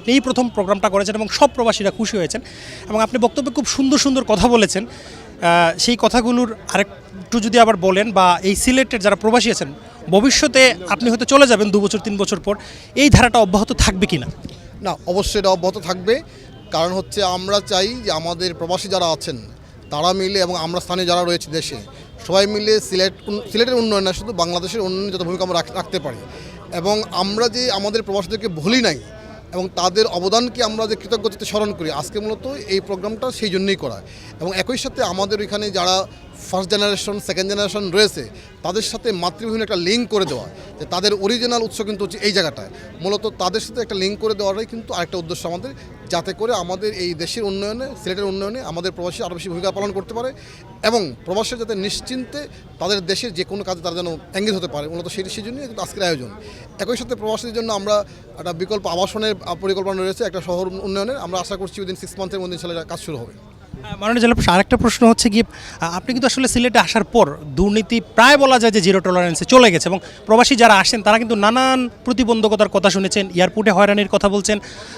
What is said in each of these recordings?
আপনি এই প্রথম প্রোগ্রামটা করেছেন এবং সব প্রবাসীরা খুশি হয়েছেন এবং আপনি বক্তব্যে খুব সুন্দর সুন্দর কথা বলেছেন। সেই কথাগুলোর আরেকটু যদি আবার বলেন বা এই সিলেটের যারা প্রবাসী আছেন, ভবিষ্যতে আপনি হয়তো চলে যাবেন দু বছর, তিন বছর পর। এই ধারাটা অব্যাহত থাকবে কিনা? না না অবশ্যই এটা অব্যাহত থাকবে। কারণ হচ্ছে আমরা চাই যে আমাদের প্রবাসী যারা আছেন, তারা মিলে এবং আমরা স্থানীয় যারা রয়েছে দেশে, সবাই মিলে সিলেট সিলেটের উন্নয়ন না, শুধু বাংলাদেশের উন্নয়নে যত ভূমিকা আমরা রাখতে পারি। এবং আমরা যে আমাদের প্রবাসীদেরকে ভুলি নাই এবং তাদের অবদানকে আমরা যে কৃতজ্ঞতাতে স্মরণ করি, আজকে মূলত এই প্রোগ্রামটা সেই জন্যই করা। এবং একই সাথে আমাদের এখানে যারা ফার্স্ট জেনারেশন সেকেন্ড জেনারেশন রয়েছে, তাদের সাথে মাতৃভূমির একটা লিঙ্ক করে দেওয়া। যে তাদের অরিজিনাল উৎস কিন্তু হচ্ছে এই জায়গাটায়। মূলত তাদের সাথে একটা লিঙ্ক করে দেওয়ারই কিন্তু আরেকটা উদ্দেশ্য আমাদের। যাতে করে আমাদের এই দেশের উন্নয়নে, সিলেটের উন্নয়নে আমাদের প্রবাসী আরও বেশি ভূমিকা পালন করতে পারে এবং প্রবাসী যাতে নিশ্চিন্তে তাদের দেশের যে কোনো কাজে তারা যেন এঙ্গেজ হতে পারে। মূলত সেই সেই জন্যই আজকের আয়োজন। একই সাথে প্রবাসীদের জন্য আমরা একটা বিকল্প আবাসনের পরিকল্পনা রয়েছে একটা শহর উন্নয়নের। আমরা আশা করছি উইদিন সিক্স মান্থের মধ্যে ইনশাল্লাহ কাজ শুরু হবে। মাননীয় জেলা প্রশাসক আরেকটা প্রশ্ন হচ্ছে আহ, আপনি কিন্তু আসলে সিলেটে আসার পর দুর্নীতি প্রায় বলা যায় যে জিরো টলারেন্সে চলে গেছে এবং প্রবাসী যারা আসেন তারা কিন্তু নানান প্রতিবন্ধকতার কথা শুনেছেন এয়ারপোর্টে হয়রানির কথা বলছেন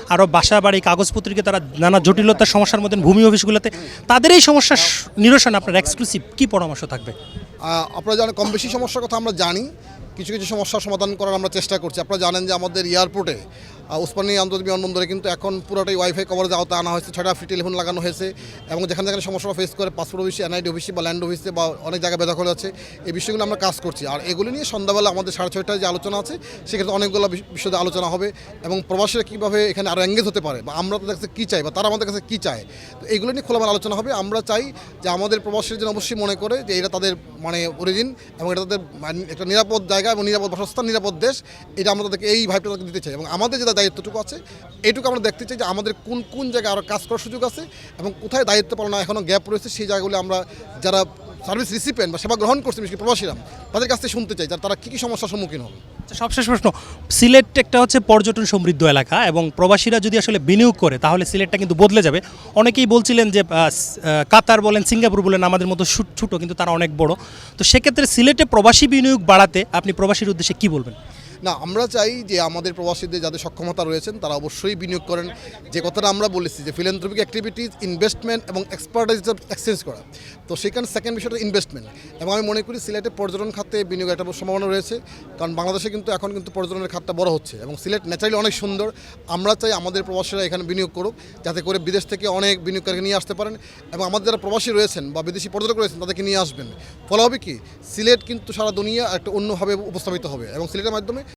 আরও বাসা বাড়ি কাগজপত্রকে তারা নানা জটিলতার সমস্যার মধ্যে ভূমি অফিসগুলোতে। তাদের এই সমস্যার নিরসন আপনার এক্সক্লুসিভ কী পরামর্শ থাকবে? আপনারা জানেন কম বেশি সমস্যার কথা আমরা জানি কিছু কিছু সমস্যার সমাধান করার আমরা চেষ্টা করছি। আপনারা জানেন যে আমাদের এয়ারপোর্টে আহ, উসমানী আন্তর্জাতিক বিমানবন্দরে কিন্তু এখন পুরোটাই ওয়াইফাই কভারেজ আওতায় আনা হয়েছে ছয়টা ফ্রি টেলিফোন লাগানো হয়েছে এবং যেখানে যেখানে সমস্যা ফেস করে পাসপোর্ট অফিসে এনআইডি অফিসে বা ল্যান্ড অফিসে বা অনেক জায়গায় বেদখল আছে এই বিষয়গুলো আমরা কাজ করছি। আর এগুলো নিয়ে সন্ধ্যাবেলা আমাদের সাড়ে ছয়টায় যে আলোচনা আছে সেক্ষেত্রে অনেকগুলো বিষ- বিষয়ে আলোচনা হবে এবং প্রবাসীরা কীভাবে এখানে আরও এঙ্গেজ হতে পারে বা আমরা তাদের কাছে কী চাই বা তারা আমাদের কাছে কী চায় তো এইগুলো নিয়ে খোলামেলা আলোচনা হবে। আমরা চাই যে আমাদের প্রবাসীরা যেন অবশ্যই মনে করে যে এটা তাদের মানে অরিজিন এবং এটা তাদের মানে একটা নিরাপদ জায়গা এবং নিরাপদ বাসস্থান নিরাপদ দেশ এটা আমরা তাদেরকে এই ভাইবটা দিতে চাই এবং আমাদের যেটা দায়িত্বটুকু আছে। এইটুকু আমরা দেখতে চাই যে আমাদের কোন কোন জায়গায় আরও কাজ করার সুযোগ আছে এবং কোথায় দায়িত্ব পালন এখনও গ্যাপ রয়েছে সেই জায়গাগুলো আমরা যারা সার্ভিস রিসিপেন্ট বা সেবা গ্রহণ করছে প্রবাসীরা তাদের কাছ থেকে শুনতে চাই যারা তারা কী কী সমস্যার সম্মুখীন হবে? আচ্ছা, সবশেষ প্রশ্ন সিলেট একটা হচ্ছে পর্যটন সমৃদ্ধ এলাকা এবং প্রবাসীরা যদি আসলে বিনিয়োগ করে তাহলে সিলেটটা কিন্তু বদলে যাবে। অনেকেই বলছিলেন যে কাতার বলেন সিঙ্গাপুর বলেন আমাদের মতো ছোট কিন্তু তারা অনেক বড়। তো সেক্ষেত্রে সিলেটে প্রবাসী বিনিয়োগ বাড়াতে আপনি প্রবাসীর উদ্দেশ্যে কি বলবেন? না, আমরা চাই যে আমাদের প্রবাসীদের যাদের সক্ষমতা রয়েছেন, তারা অবশ্যই বিনিয়োগ করেন। যে কথাটা আমরা বলেছি, যে ফিলেন্থ্রপিক অ্যাক্টিভিটিস ইনভেস্টমেন্ট এবং এক্সপার্টাইজ এক্সচেঞ্জ করা। তো সেখানে সেকেন্ড বিষয়টা ইনভেস্টমেন্ট এবং আমি মনে করি সিলেটে পর্যটন খাতে বিনিয়োগ একটা সম্ভাবনা রয়েছে, কারণ বাংলাদেশে কিন্তু এখন কিন্তু পর্যটনের খাতটা বড় হচ্ছে এবং সিলেট ন্যাচারালি অনেক সুন্দর। আমরা চাই আমাদের প্রবাসীরা এখানে বিনিয়োগ করুক, যাতে করে বিদেশ থেকে অনেক বিনিয়োগকারীকে নিয়ে আসতে পারেন এবং আমাদের যারা প্রবাসী রয়েছেন বা বিদেশি পর্যটক রয়েছেন, তাদেরকে নিয়ে আসবেন। ফলে হবে কি, সিলেট কিন্তু সারা দুনিয়া একটা অন্যভাবে উপস্থাপিত হবে এবং সিলেটের মাধ্যমে